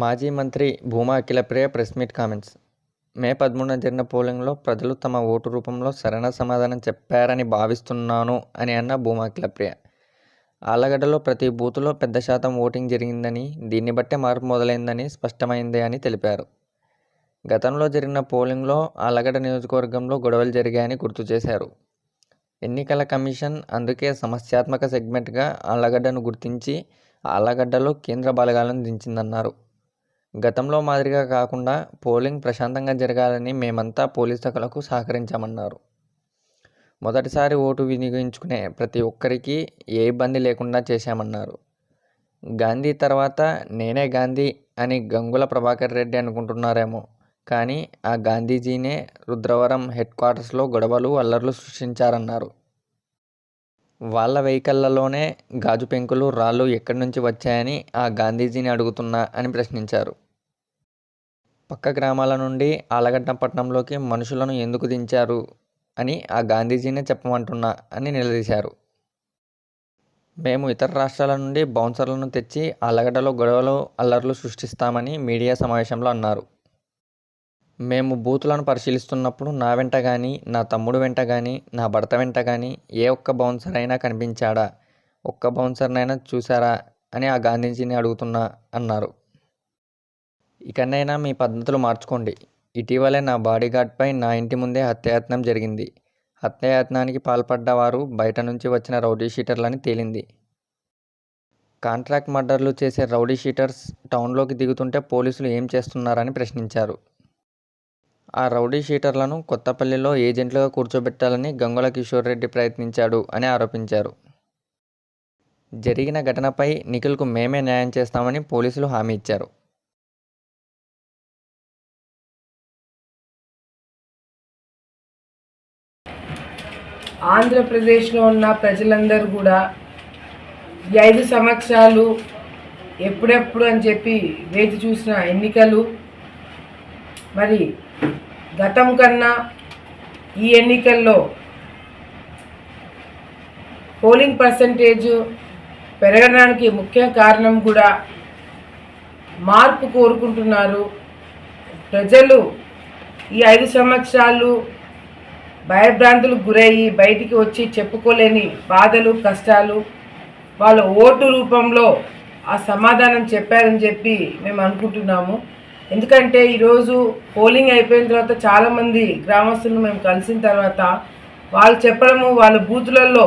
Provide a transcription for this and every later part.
మాజీ మంత్రి Bhuma Akhilapriya press meet comments. May పదమూడున జరిగిన పోలింగ్లో ప్రజలు తమ ఓటు రూపంలో సరైన సమాధానం చెప్పారని భావిస్తున్నాను అని అన్న భూమా అఖిలప్రియ ఆళ్ళగడ్డలో ప్రతి బూతులో పెద్ద శాతం ఓటింగ్ జరిగిందని దీన్ని బట్టే మార్పు మొదలైందని స్పష్టమైంది అని తెలిపారు. గతంలో జరిగిన పోలింగ్లో ఆలగడ్డ నియోజకవర్గంలో గొడవలు జరిగాయని గుర్తు చేశారు. ఎన్నికల కమిషన్ అందుకే సమస్యాత్మక సెగ్మెంట్గా ఆళ్ళగడ్డను గుర్తించి ఆళ్ళగడ్డలో కేంద్ర బలగాలను దించిందన్నారు. గతంలో మాదిరిగా కాకుండా పోలింగ్ ప్రశాంతంగా జరగాలని మేమంతా పోలీస్ సహకరించామన్నారు. మొదటిసారి ఓటు వినియోగించుకునే ప్రతి ఒక్కరికి ఏ ఇబ్బంది లేకుండా చేశామన్నారు. గాంధీ తర్వాత నేనే గాంధీ అని గంగుల ప్రభాకర్ రెడ్డి అనుకుంటున్నారేమో కానీ ఆ గాంధీజీనే రుద్రవరం హెడ్ క్వార్టర్స్లో గొడవలు అల్లర్లు సృష్టించారన్నారు. వాళ్ళ వెహికల్లలోనే గాజు పెంకులు రాళ్ళు ఎక్కడి నుంచి వచ్చాయని ఆ గాంధీజీని అడుగుతున్నా అని ప్రశ్నించారు. పక్క గ్రామాల నుండి ఆలగడ్డ పట్టణంలోకి మనుషులను ఎందుకు దించారు అని ఆ గాంధీజీనే చెప్పమంటున్నా అని నిలదీశారు. మేము ఇతర రాష్ట్రాల నుండి బౌన్సర్లను తెచ్చి ఆలగడ్డలో గొడవలు అల్లర్లు సృష్టిస్తామని మీడియా సమావేశంలో అన్నారు. మేము బూతులను పరిశీలిస్తున్నప్పుడు నా వెంట కానీ నా తమ్ముడు వెంట కానీ నా భర్త వెంట కానీ ఏ ఒక్క బౌన్సర్ అయినా కనిపించాడా? ఒక్క బౌన్సర్నైనా చూసారా అని ఆ గాంధీజీని అడుగుతున్నా అన్నారు. ఇకనైనా మీ పద్ధతులు మార్చుకోండి. ఇటీవలే నా బాడీగార్డ్పై నా ఇంటి ముందే హత్యాయత్నం జరిగింది. హత్యాయత్నానికి పాల్పడ్డ వారు బయట నుంచి వచ్చిన రౌడీ షీటర్లని తేలింది. కాంట్రాక్ట్ మర్డర్లు చేసే రౌడీ షీటర్స్ టౌన్లోకి దిగుతుంటే పోలీసులు ఏం చేస్తున్నారని ప్రశ్నించారు. ఆ రౌడీ షీటర్లను కొత్తపల్లిలో ఏజెంట్లుగా కూర్చోబెట్టాలని గంగుల కిషోర్ రెడ్డి ప్రయత్నించాడు అని ఆరోపించారు. జరిగిన ఘటనపై నిఖిల్కు మేమే న్యాయం చేస్తామని పోలీసులు హామీ ఇచ్చారు. ఆంధ్రప్రదేశ్లో ఉన్న ప్రజలందరూ కూడా ఐదు సంవత్సరాలు ఎప్పుడెప్పుడు అని చెప్పి వేచి చూసిన ఎన్నికలు మరి గతం కన్నా ఈ ఎన్నికల్లో పోలింగ్ పర్సంటేజ్ పెరగడానికి ముఖ్య కారణం కూడా మార్పు కోరుకుంటున్నారు. ప్రజలు ఈ ఐదు సంవత్సరాలు భయభ్రాంతులకు గురయ్యి బయటికి వచ్చి చెప్పుకోలేని బాధలు కష్టాలు వాళ్ళ ఓటు రూపంలో ఆ సమాధానం చెప్పారని చెప్పి మేము అనుకుంటున్నాము. ఎందుకంటే ఈరోజు పోలింగ్ అయిపోయిన తర్వాత చాలామంది గ్రామస్తులను మేము కలిసిన తర్వాత వాళ్ళు చెప్పడము వాళ్ళ బూతులలో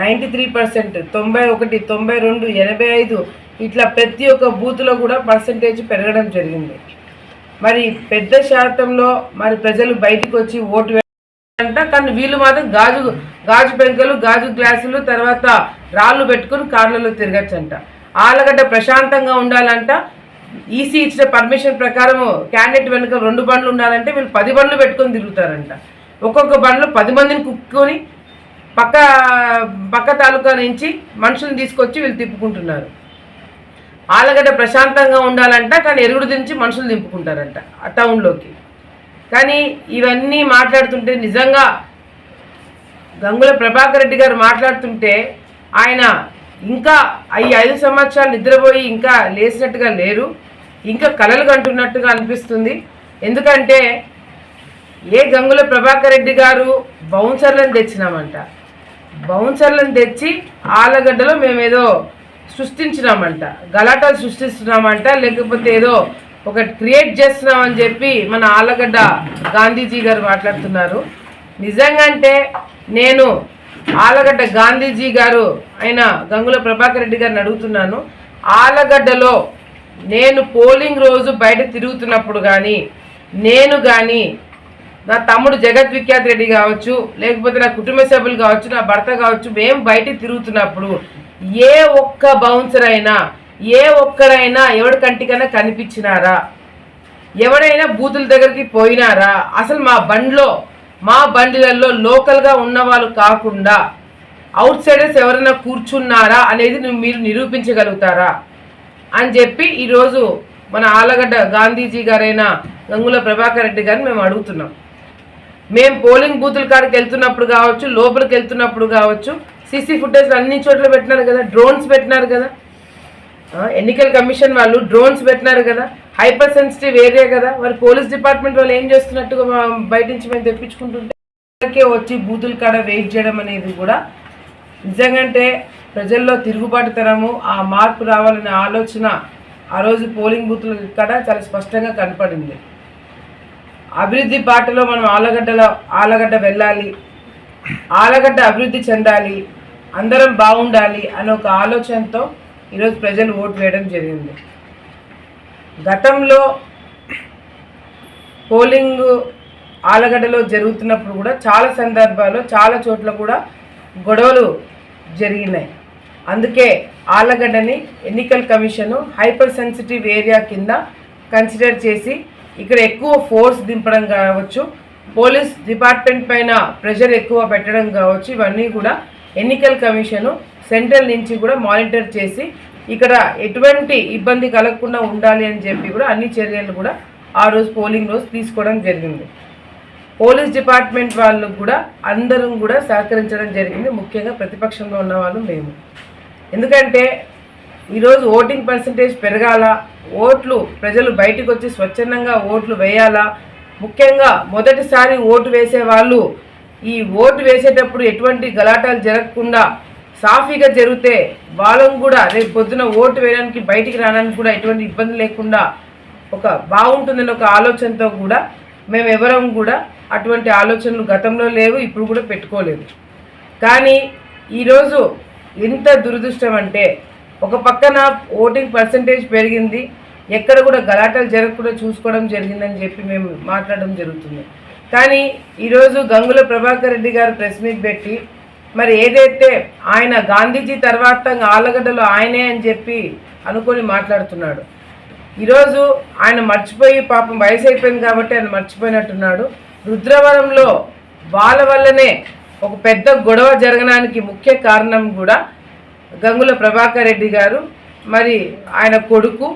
నైంటీ త్రీ పర్సెంట్ తొంభై ఒకటి తొంభై రెండు ఎనభై ఐదు ఇట్లా ప్రతి ఒక్క బూత్లో కూడా పర్సంటేజ్ పెరగడం జరిగింది. మరి పెద్ద శాతంలో మరి ప్రజలు బయటికి వచ్చి ఓటు వేయాలంట. కానీ వీళ్ళు మాత్రం గాజు గాజు పెంకలు గాజు గ్లాసులు తర్వాత రాళ్ళు పెట్టుకుని కార్లలో తిరగచ్చంట. ఆలగడ్డ ప్రశాంతంగా ఉండాలంట. ఈసీ ఇచ్చిన పర్మిషన్ ప్రకారం క్యాండిడేట్ వెనుక రెండు బండ్లు ఉండాలంటే వీళ్ళు పది బండ్లు పెట్టుకొని తిరుగుతారంట. ఒక్కొక్క బండ్లో పది మందిని కుక్కుని పక్క పక్క తాలూకా నుంచి మనుషుల్ని తీసుకొచ్చి వీళ్ళు తిప్పుకుంటున్నారు. ఆలగడ్డ ప్రశాంతంగా ఉండాలంట కానీ ఎరుగుడు దించి మనుషులు దింపుకుంటారంట ఆ టౌన్లోకి కానీ ఇవన్నీ మాట్లాడుతుంటే నిజంగా గంగుల ప్రభాకర్ రెడ్డి గారు మాట్లాడుతుంటే ఆయన ఇంకా ఈ ఐదు సంవత్సరాలు నిద్రపోయి ఇంకా లేచినట్టుగా లేరు. ఇంకా కలలు కంటున్నట్టుగా అనిపిస్తుంది. ఎందుకంటే ఏ గంగుల ప్రభాకర్ రెడ్డి గారు బౌన్సర్లను తెచ్చినామంట. బౌన్సర్లను తెచ్చి ఆలగడ్డలో మేమేదో సృష్టించినామంట. గలాటాలు సృష్టిస్తున్నామంట. లేకపోతే ఏదో ఒకటి క్రియేట్ చేస్తున్నామని చెప్పి మన ఆలగడ్డ గాంధీజీ గారు మాట్లాడుతున్నారు. నిజంగా అంటే నేను ఆలగడ్డ గాంధీజీ గారు అయిన గంగుల ప్రభాకర్ రెడ్డి గారిని అడుగుతున్నాను. ఆలగడ్డలో నేను పోలింగ్ రోజు బయట తిరుగుతున్నప్పుడు కానీ నేను కానీ నా తమ్ముడు జగత్ విఖ్యాత్ రెడ్డి కావచ్చు లేకపోతే నా కుటుంబ సభ్యులు కావచ్చు నా భర్త కావచ్చు మేము బయట తిరుగుతున్నప్పుడు ఏ ఒక్క బౌన్సర్ అయినా ఏ ఒక్కరైనా ఎవడి కంటికైనా కనిపించినారా? ఎవడైనా బూతుల దగ్గరికి పోయినారా? అసలు మా బండ్లో మా బండిలలో లోకల్గా ఉన్న వాళ్ళు కాకుండా అవుట్ సైడర్స్ ఎవరైనా కూర్చున్నారా అనేది నువ్వు మీరు నిరూపించగలుగుతారా? అని చెప్పి ఈరోజు మన ఆలగడ్డ గాంధీజీ గారైన గంగుల ప్రభాకర్ రెడ్డి గారిని మేము అడుగుతున్నాం. మేము పోలింగ్ బూతుల కాడికి వెళ్తున్నప్పుడు కావచ్చు లోపలికి వెళ్తున్నప్పుడు కావచ్చు సీసీ ఫుటేజ్ అన్ని చోట్ల పెట్టినారు కదా డ్రోన్స్ పెట్టినారు కదా? ఎన్నికల కమిషన్ వాళ్ళు డ్రోన్స్ పెట్టినారు కదా? హైపర్ సెన్సిటివ్ ఏరియా కదా. మరి పోలీస్ డిపార్ట్మెంట్ వాళ్ళు ఏం చేస్తున్నట్టుగా బయట నుంచి మేము తెప్పించుకుంటుంటే వచ్చి బూతుల కాడ వెయిట్ చేయడం అనేది కూడా నిజంగంటే ప్రజల్లో తిరుగుబాటుతనము ఆ మార్పు రావాలనే ఆలోచన ఆ రోజు పోలింగ్ బూత్ల కాడ చాలా స్పష్టంగా కనపడింది. అభివృద్ధి బాటలో మనం ఆలగడ్డలో ఆలగడ్డ వెళ్ళాలి ఆలగడ్డ అభివృద్ధి చెందాలి అందరం బాగుండాలి అనే ఒక ఆలోచనతో ఈరోజు ప్రజలు ఓటు వేయడం జరిగింది. గతంలో పోలింగ్ ఆలగడ్డలో జరుగుతున్నప్పుడు కూడా చాలా సందర్భాల్లో చాలా చోట్ల కూడా గొడవలు జరిగినాయి. అందుకే ఆలగడ్డని ఎన్నికల కమిషను హైపర్ సెన్సిటివ్ ఏరియా కింద కన్సిడర్ చేసి ఇక్కడ ఎక్కువ ఫోర్స్ దింపడం కావచ్చు పోలీస్ డిపార్ట్మెంట్ పైన ప్రెషర్ ఎక్కువ పెట్టడం కావచ్చు ఇవన్నీ కూడా ఎన్నికల కమిషను సెంట్రల్ నుంచి కూడా మానిటర్ చేసి ఇక్కడ ఎటువంటి ఇబ్బంది కలగకుండా ఉండాలి అని చెప్పి కూడా అన్ని చర్యలు కూడా ఆ రోజు పోలింగ్ రోజు తీసుకోవడం జరిగింది. పోలీస్ డిపార్ట్మెంట్ వాళ్ళు కూడా అందరం కూడా సహకరించడం జరిగింది. ముఖ్యంగా ప్రతిపక్షంలో ఉన్న వాళ్ళు మేము. ఎందుకంటే ఈరోజు ఓటింగ్ పర్సంటేజ్ పెరగాల ఓట్లు ప్రజలు బయటకు వచ్చి స్వచ్ఛందంగా ఓట్లు వేయాలా ముఖ్యంగా మొదటిసారి ఓటు వేసే వాళ్ళు ఈ ఓటు వేసేటప్పుడు ఎటువంటి గలాటాలు జరగకుండా సాఫీగా జరిగితే వాళ్ళని కూడా రేపు పొద్దున ఓటు వేయడానికి బయటికి రావడానికి కూడా ఎటువంటి ఇబ్బంది లేకుండా ఒక బాగుంటుందని ఒక ఆలోచనతో కూడా మేము ఎవరం కూడా అటువంటి ఆలోచనలు గతంలో లేవు ఇప్పుడు కూడా పెట్టుకోలేదు. కానీ ఈరోజు ఎంత దురదృష్టం అంటే ఒక పక్కన ఓటింగ్ పర్సంటేజ్ పెరిగింది ఎక్కడ కూడా గలాటాలు జరగకుండా చూసుకోవడం జరిగిందని చెప్పి మేము మాట్లాడడం జరుగుతుంది. కానీ ఈరోజు గంగుల ప్రభాకర్ రెడ్డి గారు ప్రెస్ మీట్ పెట్టి మరి ఏదైతే ఆయన గాంధీజీ తర్వాత ఆలగడ్డలో ఆయనే అని చెప్పి అనుకొని మాట్లాడుతున్నాడు. ఈరోజు ఆయన మర్చిపోయి పాపం వయసు అయిపోయింది కాబట్టి ఆయన మర్చిపోయినట్టున్నాడు. రుద్రవరంలో వాళ్ళ వల్లనే ఒక పెద్ద గొడవ జరగడానికి ముఖ్య కారణం కూడా గంగుల ప్రభాకర్ రెడ్డి గారు. మరి ఆయన కొడుకు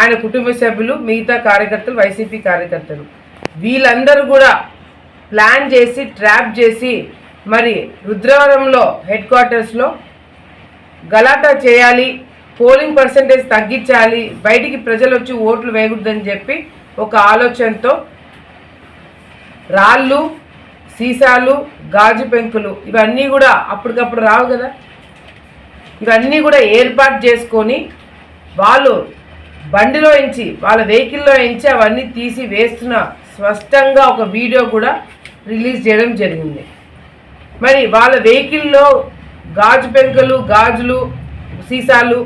ఆయన కుటుంబ సభ్యులు మిగతా కార్యకర్తలు వైసీపీ కార్యకర్తలు. వీళ్ళందరూ కూడా ప్లాన్ చేసి ట్రాప్ చేసి మరి రుద్రవరంలో హెడ్ క్వార్టర్స్లో గలాటా చేయాలి పోలింగ్ పర్సంటేజ్ తగ్గించాలి బయటికి ప్రజలు వచ్చి ఓట్లు వేయకూడదని చెప్పి ఒక ఆలోచనతో రాళ్ళు సీసాలు గాజు పెంకులు ఇవన్నీ కూడా అప్పటికప్పుడు రావు కదా. ఇవన్నీ కూడా ఏర్పాటు చేసుకొని వాళ్ళు బండిలో ఎంచి వాళ్ళ వెహికల్లో ఎంచి అవన్నీ తీసి వేస్తున్న స్పష్టంగా ఒక వీడియో కూడా రిలీజ్ చేయడం జరిగింది. మరి వాళ్ళ వెహికల్లో గాజు పెంకలు గాజులు సీసాలు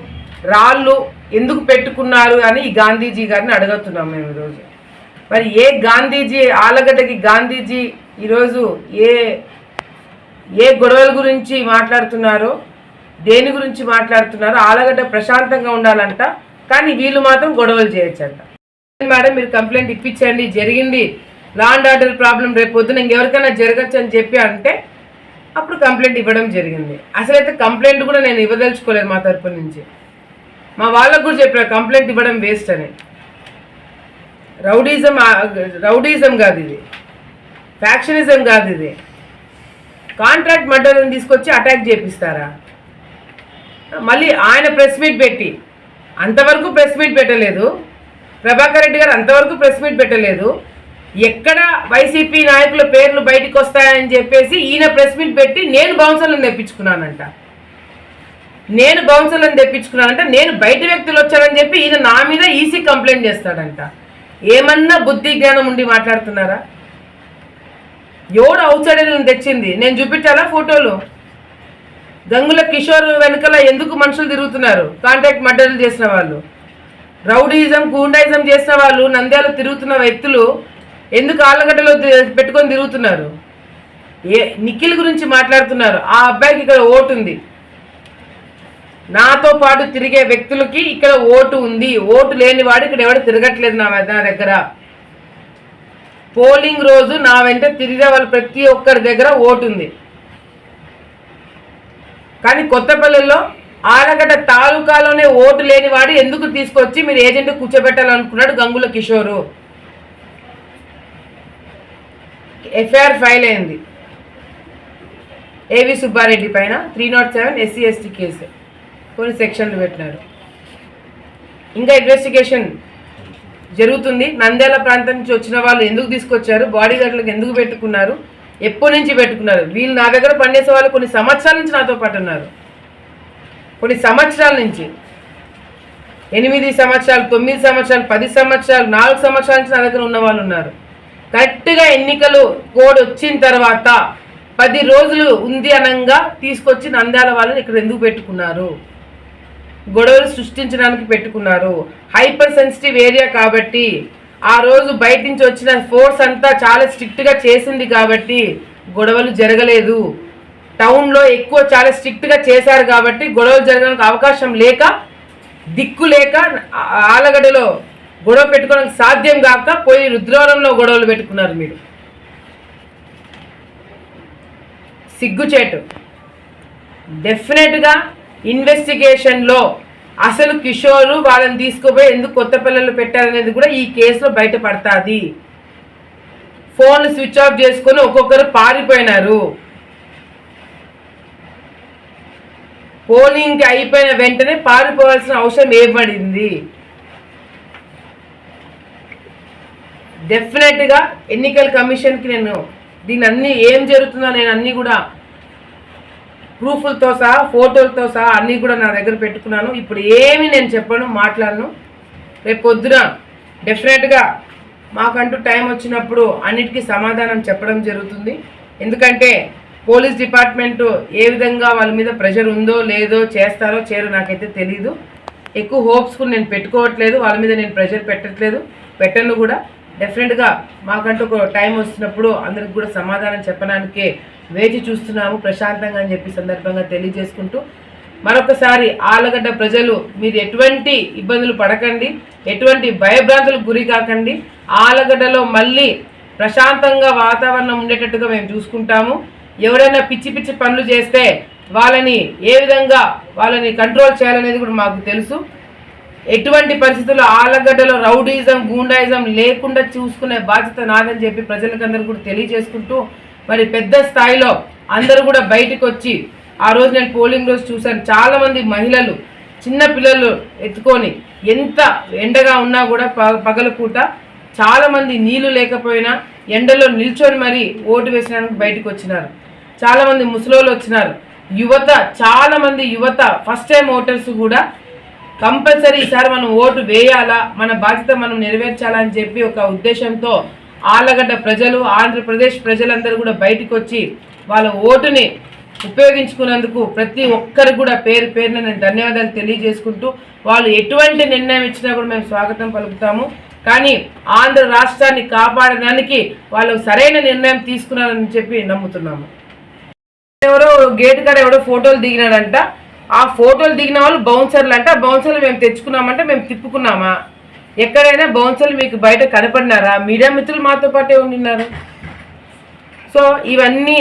రాళ్ళు ఎందుకు పెట్టుకున్నారు అని ఈ గాంధీజీ గారిని అడుగుతున్నాం మేము ఈరోజు. మరి ఏ గాంధీజీ ఆలగడ్డకి గాంధీజీ ఈరోజు ఏ ఏ గొడవల గురించి మాట్లాడుతున్నారో దేని గురించి మాట్లాడుతున్నారో ఆలగడ్డ ప్రశాంతంగా ఉండాలంట కానీ వీళ్ళు మాత్రం గొడవలు చేయొచ్చంట. మేడం మీరు కంప్లైంట్ ఇప్పించండి జరిగింది. లా అండ్ ఆర్డర్ ప్రాబ్లం రేపు పొద్దున ఇంకెవరికైనా జరగచ్చు అని చెప్పి అంటే అప్పుడు కంప్లైంట్ ఇవ్వడం జరిగింది. అసలైతే కంప్లైంట్ కూడా నేను ఇవ్వదలుచుకోలేదు మా తరపు నుంచి. మా వాళ్ళకు కూడా చెప్పారు కంప్లైంట్ ఇవ్వడం వేస్ట్ అని. రౌడీజం రౌడీజం కాదు ఇది. ఫ్యాక్షనిజం కాదు ఇది. కాంట్రాక్ట్ మర్డర్ని తీసుకొచ్చి అటాక్ చేపిస్తారా? మళ్ళీ ఆయన ప్రెస్ మీట్ పెట్టి అంతవరకు ప్రెస్ మీట్ పెట్టలేదు. ప్రభాకర్ రెడ్డి గారు అంతవరకు ప్రెస్ మీట్ పెట్టలేదు. ఎక్కడ వైసీపీ నాయకుల పేర్లు బయటకు వస్తాయని చెప్పేసి ఈయన ప్రెస్ మీట్ పెట్టి నేను బౌన్సర్లను తెప్పించుకున్నానంట. నేను బౌన్సర్లను తెప్పించుకున్నానంట నేను బయట వ్యక్తులు వచ్చానని చెప్పి ఈయన నా మీద ఈసీ కంప్లైంట్ చేస్తాడంట. ఏమన్నా బుద్ధి జ్ఞానం ఉండి మాట్లాడుతున్నారా? ఎవడు అవుట్ సైడ్ తెచ్చింది? నేను చూపించాలా ఫోటోలు? గంగుల కిషోర్ వెనకల ఎందుకు మనుషులు తిరుగుతున్నారు? కాంటాక్ట్ మర్డర్లు చేసిన వాళ్ళు. రౌడీజం గూండాయిజం చేసిన వాళ్ళు నంద్యాల తిరుగుతున్న వ్యక్తులు ఎందుకు ఆళ్ళగడ్డలో పెట్టుకొని తిరుగుతున్నారు? ఏ నిఖిల్ గురించి మాట్లాడుతున్నారు. ఆ అబ్బాయికి ఇక్కడ ఓటు ఉంది. నాతో పాటు తిరిగే వ్యక్తులకి ఇక్కడ ఓటు ఉంది. ఓటు లేనివాడు ఇక్కడ ఎవడు తిరగట్లేదు నా నా దగ్గర. పోలింగ్ రోజు నా వెంట తిరిగే వాళ్ళు ప్రతి ఒక్కరి దగ్గర ఓటు ఉంది. కానీ కొత్తపల్లిలో ఆలగడ్డ తాలూకాలోనే ఓటు లేనివాడు ఎందుకు తీసుకొచ్చి మీరు ఏజెంట్ కూర్చోబెట్టాలనుకున్నాడు గంగుల కిషోరు? ఎఫ్ఐఆర్ ఫైల్ అయింది. ఏవి సుబ్బారెడ్డి పైన? Three not seven SC ST case. కొన్ని సెక్షన్లు పెట్టినారు. ఇంకా ఇన్వెస్టిగేషన్ జరుగుతుంది. నంద్యాల ప్రాంతం నుంచి వచ్చిన వాళ్ళు ఎందుకు తీసుకొచ్చారు? బాడీ గార్డులకు ఎందుకు పెట్టుకున్నారు? ఎప్పటి నుంచి పెట్టుకున్నారు? వీళ్ళు నా దగ్గర పనిచేసే వాళ్ళు కొన్ని సంవత్సరాల నుంచి నాతో పాటు ఉన్నారు. కొన్ని సంవత్సరాల నుంచి. ఎనిమిది సంవత్సరాలు తొమ్మిది సంవత్సరాలు పది సంవత్సరాలు నాలుగు సంవత్సరాల నుంచి నా దగ్గర ఉన్న వాళ్ళు ఉన్నారు. కరెక్ట్గా ఎన్నికలు కోడ్ వచ్చిన తర్వాత పది రోజులు ఉంది అనంగా తీసుకొచ్చి నంద్యాల వాళ్ళని ఇక్కడ ఎందుకు పెట్టుకున్నారు? గొడవలు సృష్టించడానికి పెట్టుకున్నారు. హైపర్ సెన్సిటివ్ ఏరియా కాబట్టి ఆ రోజు బయట నుంచి వచ్చిన ఫోర్స్ అంతా చాలా స్ట్రిక్ట్గా చేసింది కాబట్టి గొడవలు జరగలేదు. టౌన్లో ఎక్కువ చాలా స్ట్రిక్ట్గా చేశారు కాబట్టి గొడవలు జరగడానికి అవకాశం లేక దిక్కు లేక ఆలగడలో ఆలగడ్డలో గొడవ పెట్టుకోవడానికి సాధ్యం కాక పోయి రుద్రవరంలో గొడవలు పెట్టుకున్నారు మీరు. సిగ్గుచేటు. డెఫినెట్గా ఇన్వెస్టిగేషన్లో అసలు కిషోరు వాళ్ళని తీసుకుపోయి ఎందుకు కొత్త పిల్లలు పెట్టారనేది కూడా ఈ కేసులో బయటపడుతుంది. ఫోన్ స్విచ్ ఆఫ్ చేసుకొని ఒక్కొక్కరు పారిపోయినారు. పోలింగ్ అయిపోయిన వెంటనే పారిపోవాల్సిన అవసరం ఏర్పడింది. డెఫినెట్గా ఎన్నికల కమిషన్కి నేను దీని అన్ని ఏం జరుగుతుందో నేను అన్నీ కూడా ప్రూఫ్లతో సహా ఫోటోలతో సహా అన్నీ కూడా నా దగ్గర పెట్టుకున్నాను. ఇప్పుడు ఏమి నేను చెప్పను మాట్లాడను. రేపు పొద్దున డెఫినెట్గా మాకంటూ టైం వచ్చినప్పుడు అన్నిటికీ సమాధానం చెప్పడం జరుగుతుంది. ఎందుకంటే పోలీస్ డిపార్ట్మెంటు ఏ విధంగా వాళ్ళ మీద ప్రెషర్ ఉందో లేదో చేస్తారో చేయరో నాకైతే తెలీదు. ఎక్కువ హోప్స్ కూడా నేను పెట్టుకోవట్లేదు వాళ్ళ మీద నేను ప్రెషర్ పెట్టట్లేదు పెట్టను కూడా. డెఫినెట్గా మాకంటూ ఒక టైం వస్తున్నప్పుడు అందరికి కూడా సమాధానం చెప్పడానికే వేచి చూస్తున్నాము ప్రశాంతంగా అని చెప్పి సందర్భంగా తెలియజేసుకుంటూ మరొకసారి ఆలగడ్డ ప్రజలు మీరు ఎటువంటి ఇబ్బందులు పడకండి ఎటువంటి భయభ్రాంతులకు గురి కాకండి. ఆలగడ్డలో మళ్ళీ ప్రశాంతంగా వాతావరణం ఉండేటట్టుగా మేము చూసుకుంటాము. ఎవరైనా పిచ్చి పిచ్చి పనులు చేస్తే వాళ్ళని ఏ విధంగా వాళ్ళని కంట్రోల్ చేయాలనేది కూడా మాకు తెలుసు. ఎటువంటి పరిస్థితుల్లో ఆలగడ్డలో రౌడీజం గూండాయిజం లేకుండా చూసుకునే బాధ్యత నాదని చెప్పి ప్రజలకందరూ కూడా తెలియజేసుకుంటూ మరి పెద్ద స్థాయిలో అందరూ కూడా బయటకు వచ్చి ఆ రోజు నేను పోలింగ్ రోజు చూశాను. చాలామంది మహిళలు చిన్న పిల్లలు ఎత్తుకొని ఎంత ఎండగా ఉన్నా కూడా ప- పగలపూట చాలామంది నీళ్ళు లేకపోయినా ఎండలో నిల్చొని మరి ఓటు వేసినానికి బయటకు వచ్చినారు చాలామంది ముసలోళ్ళు వచ్చినారు. యువత చాలామంది యువత ఫస్ట్ టైం ఓటర్స్ కూడా కంపల్సరీ ఈసారి మనం ఓటు వేయాలా? మన బాధ్యత మనం నెరవేర్చాలా అని చెప్పి ఒక ఉద్దేశంతో ఆలగడ్డ ప్రజలు ఆంధ్రప్రదేశ్ ప్రజలందరూ కూడా బయటకు వచ్చి వాళ్ళ ఓటుని ఉపయోగించుకున్నందుకు ప్రతి ఒక్కరికి కూడా పేరు పేరున నేను ధన్యవాదాలు తెలియజేసుకుంటూ వాళ్ళు ఎటువంటి నిర్ణయం ఇచ్చినా కూడా మేము స్వాగతం పలుకుతాము. కానీ ఆంధ్ర రాష్ట్రాన్ని కాపాడడానికి వాళ్ళు సరైన నిర్ణయం తీసుకున్నారని చెప్పి నమ్ముతున్నాము. ఎవరో గేట్ కాడ ఎవడో ఫోటోలు దిగినాడంట ఆ ఫోటోలు దిగిన వాళ్ళు బౌన్సర్లు అంట. బౌన్సర్లు మేము తెచ్చుకున్నామంటే మేము తిప్పుకున్నామా? ఎక్కడైనా బౌన్సర్లు మీకు బయట కనపడినారా? మీడియా మిత్రులు మాతో పాటే ఉండినారు. సో ఇవన్నీ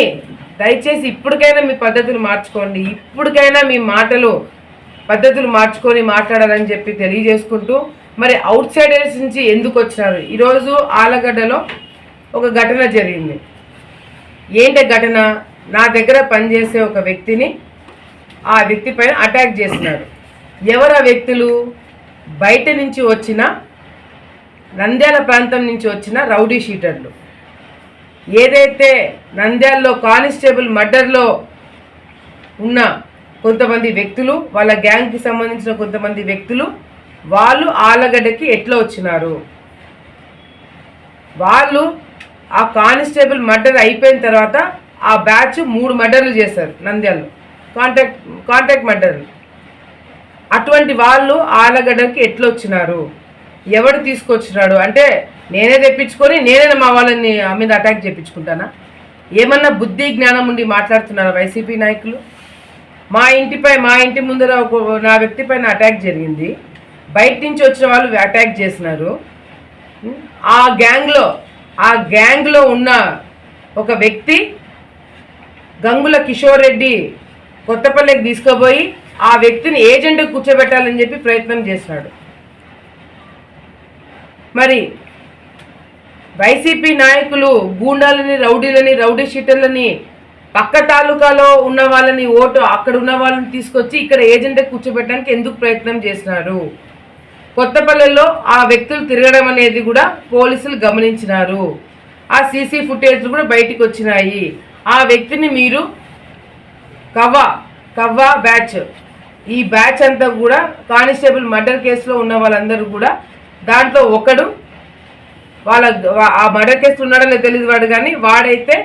దయచేసి ఇప్పటికైనా మీ పద్ధతులు మార్చుకోండి. ఇప్పటికైనా మీ మాటలు పద్ధతులు మార్చుకొని మాట్లాడాలని చెప్పి తెలియజేసుకుంటూ మరి అవుట్ సైడర్స్ నుంచి ఎందుకు వచ్చినారు? ఈరోజు ఆలగడ్డలో ఒక ఘటన జరిగింది. ఏంటి ఘటన? నా దగ్గర పనిచేసే ఒక వ్యక్తిని ఆ వ్యక్తి పైన అటాక్ చేస్తున్నారు. ఎవరు ఆ వ్యక్తులు? బయట నుంచి వచ్చిన నంద్యాల ప్రాంతం నుంచి వచ్చిన రౌడీ షీటర్లు. ఏదైతే నంద్యాలలో కానిస్టేబుల్ మర్డర్లో ఉన్న కొంతమంది వ్యక్తులు వాళ్ళ గ్యాంగ్కి సంబంధించిన కొంతమంది వ్యక్తులు వాళ్ళు ఆలగడ్డకి ఎట్లా వచ్చినారు? వాళ్ళు ఆ కానిస్టేబుల్ మర్డర్ అయిపోయిన తర్వాత ఆ బ్యాచ్ మూడు మర్డర్లు చేశారు నంద్యాలలో. కాంటాక్ట్ కాంటాక్ట్ మెటర్ అటువంటి వాళ్ళు ఆలగడ్డకి ఎట్లా వచ్చినారు ఎవడు తీసుకొచ్చినాడు? అంటే నేనే తెప్పించుకొని నేనే మా వాళ్ళని ఆ మీద అటాక్ చేయించుకుంటానా ఏమన్నా బుద్ధి జ్ఞానం ఉండి మాట్లాడుతున్నారా వైసీపీ నాయకులు? మా ఇంటిపై మా ఇంటి ముందర ఒక నా వ్యక్తి పైన అటాక్ జరిగింది. బయట నుంచి వచ్చిన వాళ్ళు అటాక్ చేసినారు. ఆ గ్యాంగ్లో ఆ గ్యాంగ్లో ఉన్న ఒక వ్యక్తి గంగుల కిషోర్ రెడ్డి కొత్తపల్లికి తీసుకుపోయి ఆ వ్యక్తిని ఏజెంట్ కూర్చోబెట్టాలని చెప్పి ప్రయత్నం చేశాడు. మరి వైసీపీ నాయకులు గూండాలని రౌడీలని రౌడీ షీటర్లని పక్క తాలూకాలో ఉన్న వాళ్ళని ఓటు అక్కడ ఉన్న వాళ్ళని తీసుకొచ్చి ఇక్కడ ఏజెంట్ కూర్చోబెట్టడానికి ఎందుకు ప్రయత్నం చేసినారు కొత్తపల్లెల్లో ఆ వ్యక్తులు తిరగడం అనేది కూడా పోలీసులు గమనించినారు. ఆ సీసీ ఫుటేజ్ కూడా బయటికి వచ్చినాయి. ఆ వ్యక్తిని మీరు కవ్వా కవ్వా బ్యాచ్. ఈ బ్యాచ్ అంతా కూడా కానిస్టేబుల్ మర్డర్ కేసులో ఉన్న వాళ్ళందరూ కూడా దాంట్లో ఒకడు వాళ్ళ ఆ మర్డర్ కేసు ఉన్నాడో లేదో తెలియదు వాడు కానీ వాడైతే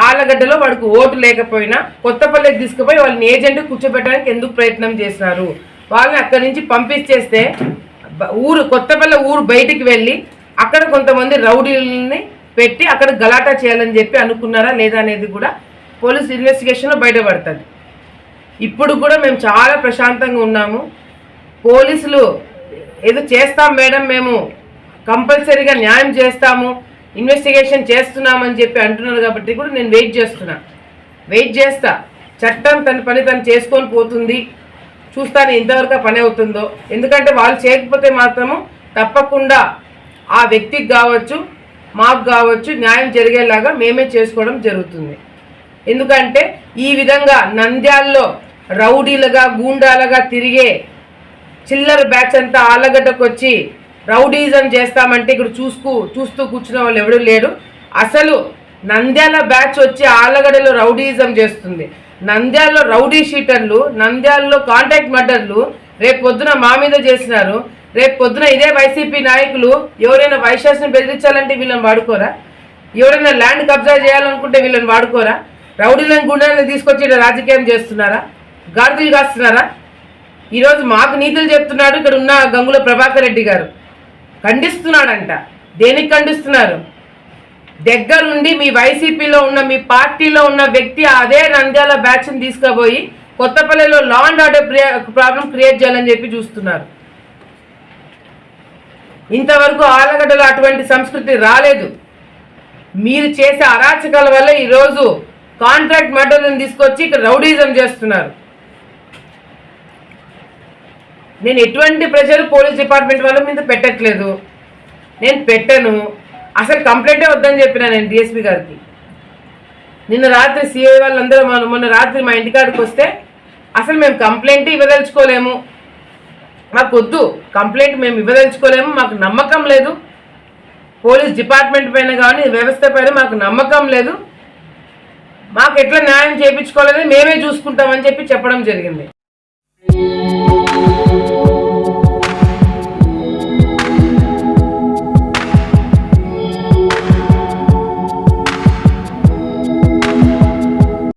ఆలగడ్డలో వాడికి ఓటు లేకపోయినా కొత్తపల్లికి తీసుకుపోయి వాళ్ళని ఏజెంట్ కూర్చోబెట్టడానికి ఎందుకు ప్రయత్నం చేసినారు వాళ్ళని అక్కడి నుంచి పంపించేస్తే ఊరు కొత్తపల్లి ఊరు బయటికి వెళ్ళి అక్కడ కొంతమంది రౌడీలని పెట్టి అక్కడ గలాటా చేయాలని చెప్పి అనుకున్నారా లేదా అనేది కూడా పోలీస్ ఇన్వెస్టిగేషన్లో బయటపడుతుంది. ఇప్పుడు కూడా మేము చాలా ప్రశాంతంగా ఉన్నాము. పోలీసులు ఏదో చేస్తాం మేడం మేము కంపల్సరీగా న్యాయం చేస్తాము ఇన్వెస్టిగేషన్ చేస్తున్నామని చెప్పి అంటున్నారు కాబట్టి కూడా నేను వెయిట్ చేస్తున్నా. వెయిట్ చేస్తా. చట్టం తన పని తను చేసుకొని పోతుంది. చూస్తాను ఎంతవరకు పని అవుతుందో. ఎందుకంటే వాళ్ళు చేయకపోతే మాత్రము తప్పకుండా ఆ వ్యక్తికి కావచ్చు మాకు కావచ్చు న్యాయం జరిగేలాగా మేమే చేసుకోవడం జరుగుతుంది. ఎందుకంటే ఈ విధంగా నంద్యాల్లో రౌడీలుగా గూండాలుగా తిరిగే చిల్లర బ్యాచ్ అంతా ఆలగడ్డకు వచ్చి రౌడీజం చేస్తామంటే ఇక్కడ చూసుకు చూస్తూ కూర్చున్న వాళ్ళు ఎవడూ లేరు. అసలు నంద్యాల బ్యాచ్ వచ్చి ఆళ్ళగడ్డలో రౌడీజం చేస్తుంది. నంద్యాలలో రౌడీ షీటర్లు నంద్యాలలో కాంటాక్ట్ మర్డర్లు రేపు పొద్దున మా మీద చేసినారు. రేపు పొద్దున ఇదే వైసీపీ నాయకులు ఎవరైనా వైశాస్ని బెదిరించాలంటే వీళ్ళని వాడుకోరా? ఎవరైనా ల్యాండ్ కబ్జా చేయాలనుకుంటే వీళ్ళని వాడుకోరా? రౌడీలను గుండెలను తీసుకొచ్చి రాజకీయం చేస్తున్నారా? గాడిదలు కాస్తున్నారా? ఈరోజు మాకు నీతులు చెప్తున్నాడు ఇక్కడ ఉన్న గంగుల ప్రభాకర్ రెడ్డి గారు. ఖండిస్తున్నాడంట. దేనికి ఖండిస్తున్నారు? దగ్గరుండి మీ వైసీపీలో ఉన్న మీ పార్టీలో ఉన్న వ్యక్తి అదే నంద్యాల బ్యాచ్ని తీసుకుపోయి కొత్తపల్లిలో law and order problem create చేయాలని చెప్పి చూస్తున్నారు. ఇంతవరకు ఆలగడ్డలో అటువంటి సంస్కృతి రాలేదు. మీరు చేసే అరాచకాల వల్ల ఈరోజు కాంట్రాక్ట్ మర్డర్లను తీసుకొచ్చి ఇక్కడ రౌడీజం చేస్తున్నారు. నేను ఎటువంటి ప్రెషర్ పోలీస్ డిపార్ట్మెంట్ వాళ్ళ మీద పెట్టట్లేదు. నేను పెట్టను. అసలు కంప్లైంటే వద్దని చెప్పిన నేను డిఎస్పీ గారికి. నిన్న రాత్రి సిఐ వాళ్ళందరూ మొన్న రాత్రి మా ఇంటికాడికి వస్తే అసలు మేము కంప్లైంట్ ఇవ్వదలుచుకోలేము. మాకు వద్దు. కంప్లైంట్ మేము ఇవ్వదలుచుకోలేము. మాకు నమ్మకం లేదు. పోలీస్ డిపార్ట్మెంట్ పైన కానీ వ్యవస్థ పైన మాకు నమ్మకం లేదు. మాకు ఎట్లా న్యాయం చేయించుకోవాలని మేమే చూసుకుంటామని చెప్పి చెప్పడం జరిగింది.